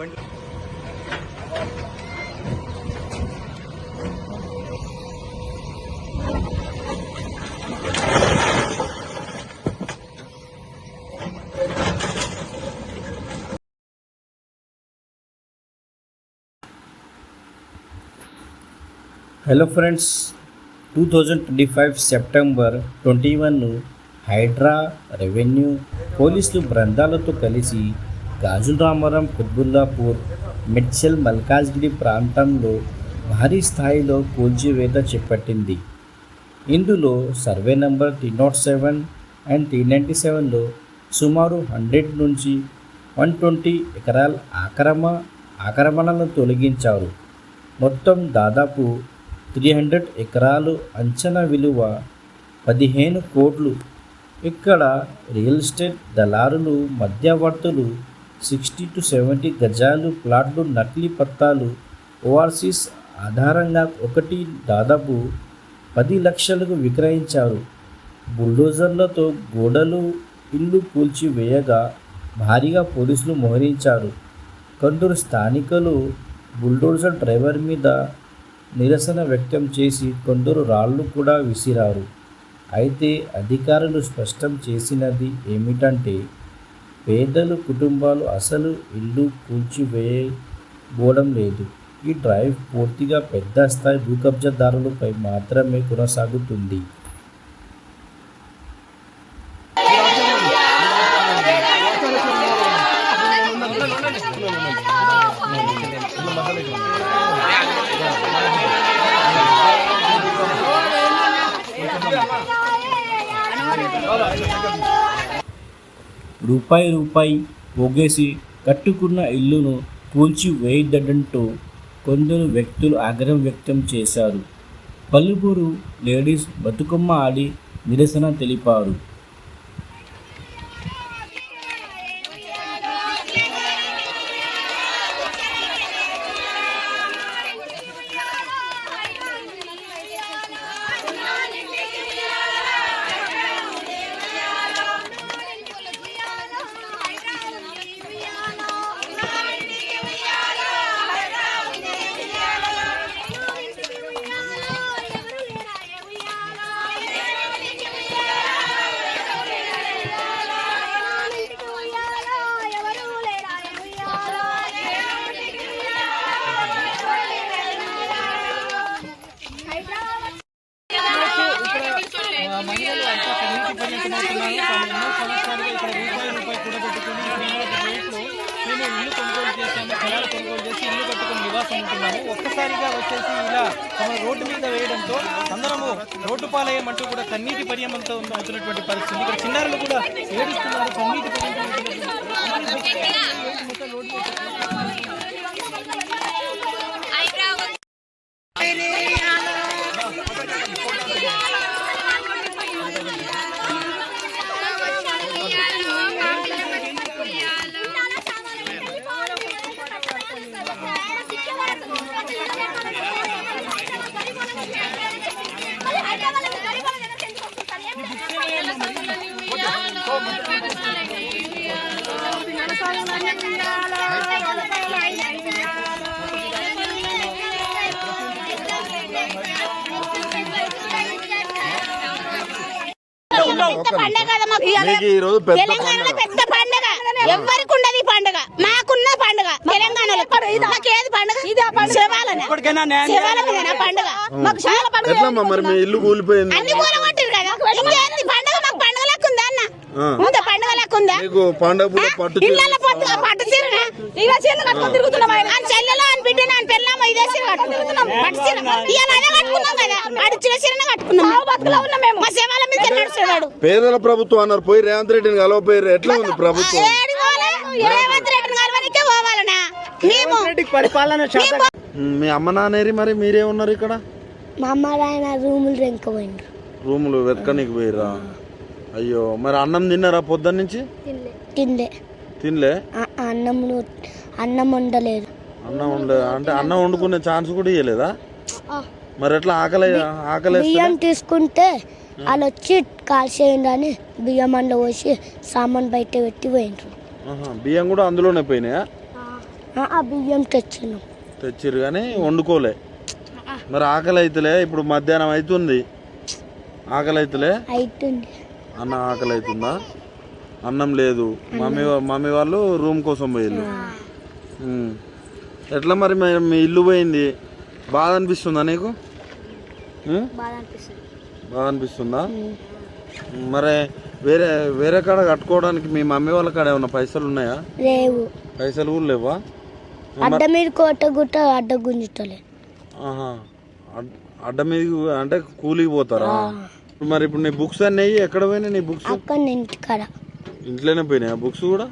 బండి. Hello friends two thousand twenty five September twenty one Hydraa revenue పోలీసులు బృందాలతో కలిసి గాజుల రామారం కుత్బుల్లాపూర్ మిడ్సెల్ మల్కాజ్గిరి ప్రాంతంలో భారీ స్థాయిలో కూల్చివేత చేపట్టింది. ఇందులో survey number two nought seven and two ninety సెవెన్లో సుమారు హండ్రెడ్ నుంచి వన్ ట్వంటీ ఎకరాల ఆక్రమ ఆక్రమణలను తొలగించారు. మొత్తం దాదాపు త్రీ హండ్రెడ్ ఎకరాలు అంచనా విలువ పదిహేను కోట్లు. ఇక్కడ రియల్ ఎస్టేట్ దళారులు మధ్యవర్తులు సిక్స్టీ టు సెవెంటీ గజాలు ప్లాట్లు నకిలీ పత్తాలు ఓఆర్సీస్ ఆధారంగా ఒకటి దాదాపు పది లక్షలకు విక్రయించారు. బుల్డోజర్లతో గోడలు ఇల్లు కూల్చివేయగా భారీగా పోలీసులు మోహరించారు. కొందరు స్థానికులు బుల్డోజర్ డ్రైవర్ మీద నిరసన వ్యక్తం చేసి కొందరు రాళ్ళు కూడా విసిరారు. అయితే అధికారులు స్పష్టం చేసినది ఏమిటంటే పేదలు కుటుంబాలు అసలు ఇల్లు కూల్చివేయబోవడం లేదు. ఈ డ్రైవ్ పూర్తిగా పెద్ద స్థాయి భూకబ్జాదారులపై మాత్రమే కొనసాగుతుంది. రూపాయి రూపాయి పోగేసి కట్టుకున్న ఇల్లును కూల్చి వేయడంతో కొందరు వ్యక్తులు ఆగ్రహం వ్యక్తం చేశారు. పలువురు లేడీస్ బతుకమ్మ ఆడి నిరసన తెలిపారు. మహిళలు అంతా కన్నీటి పర్యంతమవుతున్నారు తాము ఎన్నో సంవత్సరాలుగా ఇక్కడ రూపాయి రూపాయి కూడబెట్టుకుని రేట్లు మేము ఇల్లు కొనుగోలు చేస్తాము స్థలాలు కొనుగోలు చేసి ఇల్లు కట్టుకుని నివాసం ఉంటున్నాము. ఒక్కసారిగా వచ్చేసి ఇలా తమ రోడ్డు మీద వేయడంతో అందరము రోడ్డు పాలయ్యమంటూ కూడా కన్నీటి పర్యమంతో అవుతున్నటువంటి పరిస్థితి. ఇక్కడ చిన్నారులు కూడా ఏడుస్తున్నారు కన్నీటి పెద్ద పండగ ఈ రోజు పెద్ద తెలంగాణలో పెద్ద పండగ. ఎవరికి ఉండదు ఈ పండగ? మాకున్న పండగ తెలంగాణలో. మాకు ఏది పండగ? శివాలనే. శివాల మీదనా పండగ? మాకు చాలా పండగ ఎట్లమ్మా మరి మీ ఇల్లు కూలిపోయింది? అన్ని కూర కొట్టిరు కదా ఇంకేంది? పండగ మాకు పండగ లెక్క ఉందా అన్న? ఆ. ఉందా పండగ లెక్క ఉందా మీకు పండగ పూట పట్టు ఇళ్ళ పట్టు పట్టు చీరనా ఇవే చీరలు కట్టుకొని తిరుగుతున్నాం చెల్లెలు అని బిడ్డ అని పెళ్ళాము ఇదే చీర కట్టుకొని తిరుగుతున్నాం పట్టు చీర. ఇవాళ అదే కట్టుకున్నాం కదా. పట్టు చీర చీరనే కట్టుకున్నాం. బతుకులో ఉన్నాం మేము. మా శివాల మీద నడుస్తున్నాడు? పేదల ప్రభుత్వం అన్నారు పోయి రేవంత్ రెడ్డిని కలవపోయారు ఎట్లా ఉంది ప్రభుత్వం. ఏడు పోవాలా? రేవంత్ రెడ్డిని కలవనికే పోవాలనా? మేము పరిపాలన మేము ఉమ్, మీ అమ్మ నాన్నేరి మరి మీరే ఉన్నారు ఇక్కడ? మా అమ్మ ఆయన రూములు రెంకపోయిండ్రు రూములు వెతకనికి పోయిరా అయ్యో మరి అన్నం తిన్నారా పొద్దున్న నుంచి తిండే తినలే? అన్నం అన్నం వండలేదు. అన్నం వండే అంటే అన్నం వండుకునే ఛాన్స్ కూడా ఇవ్వలేదా మరి ఎట్లా ఆకలి ఆకలి బియ్యం తీసుకుంటే వాళ్ళు వచ్చి కాల్చేయండి అని బియ్యం అండ పోసి సామాన్ బయట పెట్టి పోయిండ్రు. బియ్యం కూడా అందులోనే పోయినాయా? ఆ. బియ్యం తెచ్చినాం తెచ్చిర్రు కానీ వండుకోలే. మరి ఆకలి అయితలే ఇప్పుడు మధ్యాహ్నం అవుతుంది ఆకలి అయితలే అవుతుంది అన్న ఆకలి అవుతుందా అన్నం లేదు. మమ్మీ మమ్మీ వాళ్ళు రూమ్ కోసం ఉమ్. ఎట్లా మరి మీ- ఇల్లు పోయింది? బాధ అనిపిస్తుందా నీకు? బాధ అనిపిస్తుంది. బాగా అనిపిస్తుందా? మరి వేరే వేరే కాడ కట్టుకోవడానికి మీ మమ్మీ వాళ్ళ కాడ ఏమన్నా పైసలు ఉన్నాయా? లేవు. పైసలు కూడా లేవా? అడ్డ మీద కోట గుట్ట అడ్డ ఆహా. అడ్- అడ్డ మీద అంటే కూలికి పోతారా? మరి ఇప్పుడు నీ బుక్స్ అన్నీ ఎక్కడ పోయినాయి నీ బుక్స్? అక్కడ ఇంటికాడ ఇంట్లోనే పోయినాయి బుక్స్ కూడా?